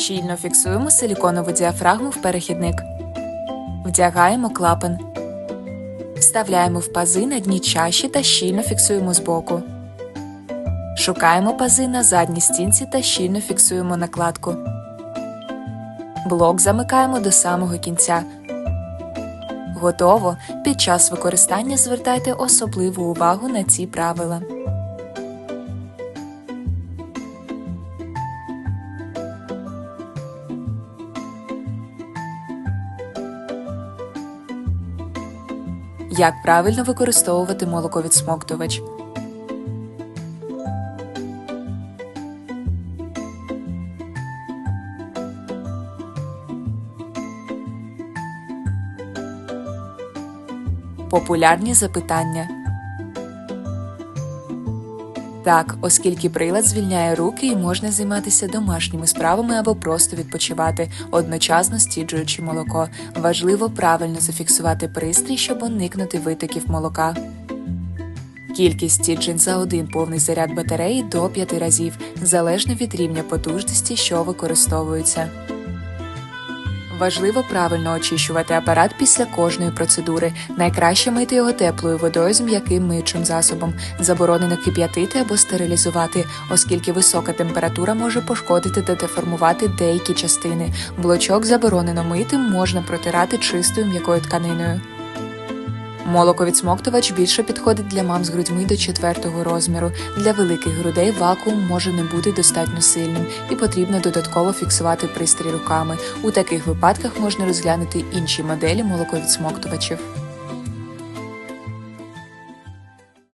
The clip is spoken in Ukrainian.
Щільно фіксуємо силіконову діафрагму в перехідник. Вдягаємо клапан. Вставляємо в пази на дні чаші та щільно фіксуємо збоку. Шукаємо пази на задній стінці та щільно фіксуємо накладку. Блок замикаємо до самого кінця. Готово. Під час використання звертайте особливу увагу на ці правила. Як правильно використовувати молоковідсмоктувач? Популярні запитання. Так, оскільки прилад звільняє руки і можна займатися домашніми справами або просто відпочивати, одночасно стіджуючи молоко. Важливо правильно зафіксувати пристрій, щоб уникнути витоків молока. Кількість стіджень за один повний заряд батареї до 5 разів, залежно від рівня потужності, що використовується. Важливо правильно очищувати апарат після кожної процедури. Найкраще мити його теплою водою з м'яким миючим засобом. Заборонено кип'ятити або стерилізувати, оскільки висока температура може пошкодити та деформувати деякі частини. Блочок заборонено мити, можна протирати чистою м'якою тканиною. Молоковідсмоктувач більше підходить для мам з грудьми до четвертого розміру. Для великих грудей вакуум може не бути достатньо сильним і потрібно додатково фіксувати пристрій руками. У таких випадках можна розглянути інші моделі молоковідсмоктувачів.